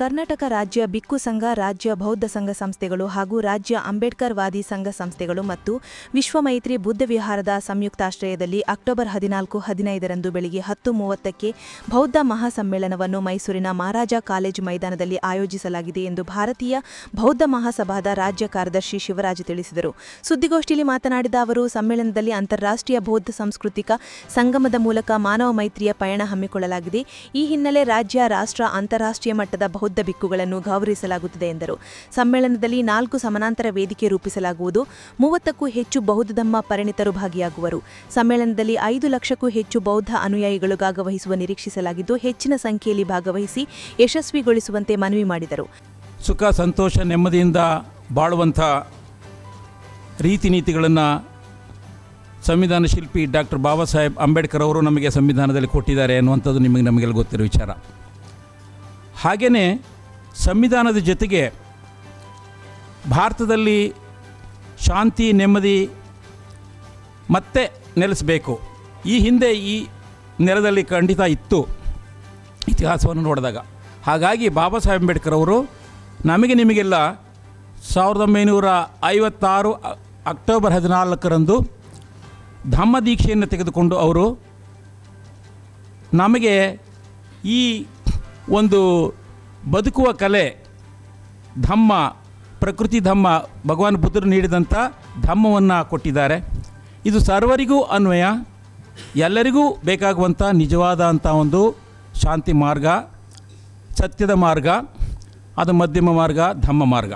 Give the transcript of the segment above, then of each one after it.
ಕರ್ನಾಟಕ ರಾಜ್ಯ ಬಿಕ್ಕು ಸಂಘ, ರಾಜ್ಯ ಬೌದ್ಧ ಸಂಘ ಸಂಸ್ಥೆಗಳು ಹಾಗೂ ರಾಜ್ಯ ಅಂಬೇಡ್ಕರ್ ವಾದಿ ಸಂಘ ಸಂಸ್ಥೆಗಳು ಮತ್ತು ವಿಶ್ವ ಮೈತ್ರಿ ಬುದ್ಧ ವಿಹಾರದ ಸಂಯುಕ್ತಾಶ್ರಯದಲ್ಲಿ ಅಕ್ಟೋಬರ್ ಹದಿನಾಲ್ಕು, ಹದಿನೈದರಂದು ಬೆಳಿಗ್ಗೆ ಹತ್ತು ಮೂವತ್ತಕ್ಕೆ ಬೌದ್ಧ ಮಹಾಸಮ್ಮೇಳನವನ್ನು ಮೈಸೂರಿನ ಮಹಾರಾಜ ಕಾಲೇಜು ಮೈದಾನದಲ್ಲಿ ಆಯೋಜಿಸಲಾಗಿದೆ ಎಂದು ಭಾರತೀಯ ಬೌದ್ಧ ಮಹಾಸಭಾದ ರಾಜ್ಯ ಕಾರ್ಯದರ್ಶಿ ಶಿವರಾಜ್ ತಿಳಿಸಿದರು. ಸುದ್ದಿಗೋಷ್ಠಿಯಲ್ಲಿ ಮಾತನಾಡಿದ ಅವರು, ಸಮ್ಮೇಳನದಲ್ಲಿ ಅಂತಾರಾಷ್ಟ್ರೀಯ ಬೌದ್ಧ ಸಾಂಸ್ಕೃತಿಕ ಸಂಗಮದ ಮೂಲಕ ಮಾನವ ಮೈತ್ರಿಯ ಪಯಣ ಹಮ್ಮಿಕೊಳ್ಳಲಾಗಿದೆ. ಈ ಹಿನ್ನೆಲೆ ರಾಜ್ಯ, ರಾಷ್ಟ್ರ, ಅಂತಾರಾಷ್ಟ್ರೀಯ ಮಟ್ಟದ ಬೌದ್ಧ ಬಿಕ್ಕುಗಳನ್ನು ಗೌರವಿಸಲಾಗುತ್ತದೆ ಎಂದರು. ಸಮ್ಮೇಳನದಲ್ಲಿ ನಾಲ್ಕು ಸಮಾನಾಂತರ ವೇದಿಕೆ ರೂಪಿಸಲಾಗುವುದು. ಮೂವತ್ತಕ್ಕೂ ಹೆಚ್ಚು ಬೌದ್ಧ ಧಮ್ಮ ಪರಿಣಿತರು ಭಾಗಿಯಾಗುವರು. ಸಮ್ಮೇಳನದಲ್ಲಿ ಐದು ಲಕ್ಷಕ್ಕೂ ಹೆಚ್ಚು ಬೌದ್ಧ ಅನುಯಾಯಿಗಳು ಭಾಗವಹಿಸುವ ನಿರೀಕ್ಷಿಸಲಾಗಿದ್ದು, ಹೆಚ್ಚಿನ ಸಂಖ್ಯೆಯಲ್ಲಿ ಭಾಗವಹಿಸಿ ಯಶಸ್ವಿಗೊಳಿಸುವಂತೆ ಮನವಿ ಮಾಡಿದರು. ಸುಖ, ಸಂತೋಷ, ನೆಮ್ಮದಿಯಿಂದ ಬಾಳುವಂಥ ರೀತಿ ನೀತಿಗಳನ್ನು ಸಂವಿಧಾನ ಶಿಲ್ಪಿ ಡಾಕ್ಟರ್ ಬಾಬಾ ಸಾಹೇಬ್ ಅಂಬೇಡ್ಕರ್ ಅವರು ನಮಗೆ ಸಂವಿಧಾನದಲ್ಲಿ ಕೊಟ್ಟಿದ್ದಾರೆ ಅನ್ನುವಂಥದ್ದು ನಿಮಗೆ ನಮಗೆಲ್ಲ ಗೊತ್ತಿರೋ ವಿಚಾರ. ಹಾಗೆಯೇ ಸಂವಿಧಾನದ ಜೊತೆಗೆ ಭಾರತದಲ್ಲಿ ಶಾಂತಿ, ನೆಮ್ಮದಿ ಮತ್ತೆ ನೆಲೆಸಬೇಕು. ಈ ಹಿಂದೆ ಈ ನೆಲದಲ್ಲಿ ಖಂಡಿತ ಇತ್ತು ಇತಿಹಾಸವನ್ನು ನೋಡಿದಾಗ. ಹಾಗಾಗಿ ಬಾಬಾ ಸಾಹೇಬ್ ಅಂಬೇಡ್ಕರ್ ಅವರು ನಮಗೆ ನಿಮಗೆಲ್ಲ ಸಾವಿರದ ಒಂಬೈನೂರ ಐವತ್ತಾರು ಅಕ್ಟೋಬರ್ ಹದಿನಾಲ್ಕರಂದು ಧಮ್ಮ ದೀಕ್ಷೆಯನ್ನು ತೆಗೆದುಕೊಂಡು ಅವರು ನಮಗೆ ಈ ಒಂದು ಬದುಕುವ ಕಲೆ, ಧಮ್ಮ, ಪ್ರಕೃತಿ ಧಮ್ಮ ಭಗವಾನ್ ಬುದ್ಧರು ನೀಡಿದಂಥ ಧಮ್ಮವನ್ನು ಕೊಟ್ಟಿದ್ದಾರೆ. ಇದು ಸರ್ವರಿಗೂ ಅನ್ವಯ, ಎಲ್ಲರಿಗೂ ಬೇಕಾಗುವಂಥ ನಿಜವಾದ ಅಂಥ ಒಂದು ಶಾಂತಿ ಮಾರ್ಗ, ಸತ್ಯದ ಮಾರ್ಗ, ಅದು ಮಧ್ಯಮ ಮಾರ್ಗ, ಧಮ್ಮ ಮಾರ್ಗ.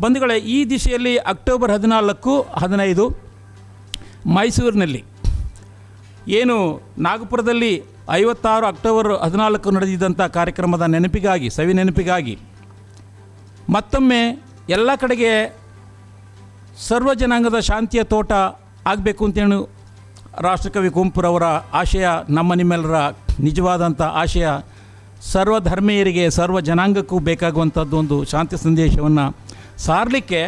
ಬಂಧುಗಳೇ, ಈ ದಿಶೆಯಲ್ಲಿ ಅಕ್ಟೋಬರ್ ಹದಿನಾಲ್ಕು, ಹದಿನೈದು ಮೈಸೂರಿನಲ್ಲಿ ಏನು ನಾಗಪುರದಲ್ಲಿ ಐವತ್ತಾರು ಅಕ್ಟೋಬರ್ ಹದಿನಾಲ್ಕು ನಡೆದಿದ್ದಂಥ ಕಾರ್ಯಕ್ರಮದ ನೆನಪಿಗಾಗಿ, ಸವಿ ನೆನಪಿಗಾಗಿ ಮತ್ತೊಮ್ಮೆ ಎಲ್ಲ ಕಡೆಗೆ ಸರ್ವ ಜನಾಂಗದ ಶಾಂತಿಯ ತೋಟ ಆಗಬೇಕು ಅಂತೇಳಿ ರಾಷ್ಟ್ರಕವಿ ಕುಂಪುರವರ ಆಶಯ, ನಮ್ಮ ನಿಮ್ಮೆಲ್ಲರ ನಿಜವಾದಂಥ ಆಶಯ, ಸರ್ವ ಧರ್ಮೀಯರಿಗೆ, ಸರ್ವ ಜನಾಂಗಕ್ಕೂ ಬೇಕಾಗುವಂಥದ್ದು ಒಂದು ಶಾಂತಿ ಸಂದೇಶವನ್ನು ಸಾರಲಿಕ್ಕೆ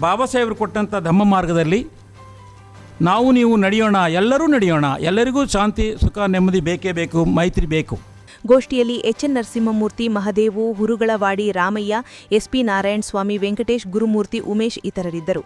ಬಾಬಾ ಸಾಹೇಬರು ಕೊಟ್ಟಂಥ ಧಮ್ಮ ಮಾರ್ಗದಲ್ಲಿ ನಾವು ನೀವು ನಡೆಯೋಣ, ಎಲ್ಲರೂ ನಡೆಯೋಣ, ಎಲ್ಲರಿಗೂ ಶಾಂತಿ, ಸುಖ, ನೆಮ್ಮದಿ ಬೇಕೇ ಬೇಕು, ಮೈತ್ರಿ ಬೇಕು. ಗೋಷ್ಠಿಯಲ್ಲಿ ಎಚ್ಎನ್ ನರಸಿಂಹಮೂರ್ತಿ, ಮಹದೇವು, ಹುರುಗಳವಾಡಿ ರಾಮಯ್ಯ ಎಸ್ಪಿ ನಾರಾಯಣ ಸ್ವಾಮಿ ವೆಂಕಟೇಶ್ ಗುರುಮೂರ್ತಿ ಉಮೇಶ್ ಇತರರಿದ್ದರು.